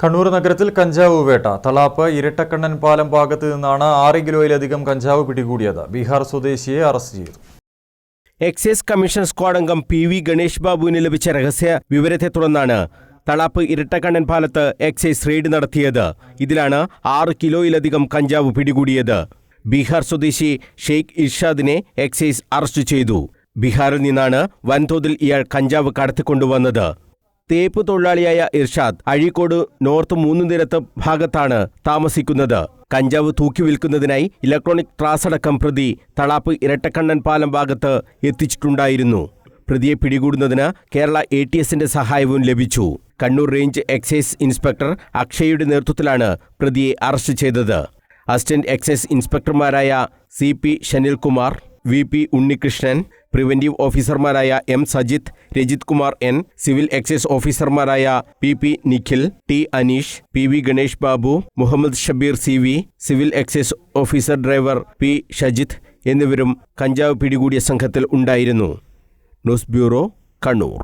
കണ്ണൂർ നഗരത്തിൽ കഞ്ചാവ് വേട്ട തളാപ്പ് ഇരട്ടക്കണ്ണൻ പാലം ഭാഗത്ത് നിന്നാണ് ആറ് കിലോയിലധികം കഞ്ചാവ് പിടികൂടിയത്. ബീഹാർ സ്വദേശിയെ അറസ്റ്റ് ചെയ്തു. എക്സൈസ് കമ്മീഷൻ സ്ക്വാഡ് അംഗം പി വി ഗണേഷ് ബാബുവിന് ലഭിച്ച രഹസ്യ വിവരത്തെ തുടർന്നാണ് തളാപ്പ് ഇരട്ടക്കണ്ണൻ പാലത്ത് എക്സൈസ് റെയ്ഡ് നടത്തിയത്. ഇതിലാണ് ആറ് കിലോയിലധികം കഞ്ചാവ് പിടികൂടിയത്. ബീഹാർ സ്വദേശി ഷെയ്ഖ് ഇർഷാദിനെ എക്സൈസ് അറസ്റ്റ് ചെയ്തു. ബീഹാറിൽ നിന്നാണ് വൻതോതിൽ ഇയാൾ കഞ്ചാവ് കടത്തിക്കൊണ്ടുവന്നത്. തേപ്പ് തൊഴിലാളിയായ ഇർഷാദ് അഴീക്കോട് നോർത്ത് മൂന്ന് നിരത്ത് ഭാഗത്താണ് താമസിക്കുന്നത്. കഞ്ചാവ് തൂക്കി വിൽക്കുന്നതിനായി ഇലക്ട്രോണിക് ത്രാസടക്കം പ്രതി തളാപ്പ് ഇരട്ടക്കണ്ണൻ പാലം ഭാഗത്ത് എത്തിച്ചിട്ടുണ്ടായിരുന്നു. പ്രതിയെ പിടികൂടുന്നതിന് കേരള എ ടി എസിന്റെ സഹായവും ലഭിച്ചു. കണ്ണൂർ റേഞ്ച് എക്സൈസ് ഇൻസ്പെക്ടർ അക്ഷയുടെ നേതൃത്വത്തിലാണ് പ്രതിയെ അറസ്റ്റ് ചെയ്തത്. Assistant excise ഇൻസ്പെക്ടർമാരായ C P Shanilkumar V P Unnikrishnan preventive ഓഫീസർമാരായ M Sajith Rajith Kumar N civil excise ഓഫീസർമാരായ P P Nikhil T Aneesh P V Ganesh Babu Muhammad Shabeer C V civil excise officer driver P Shajith എന്നിവരും കഞ്ചാവ് പിടികൂടിയ സംഘത്തിൽ ഉണ്ടായിരുന്നു. News bureau Kannur.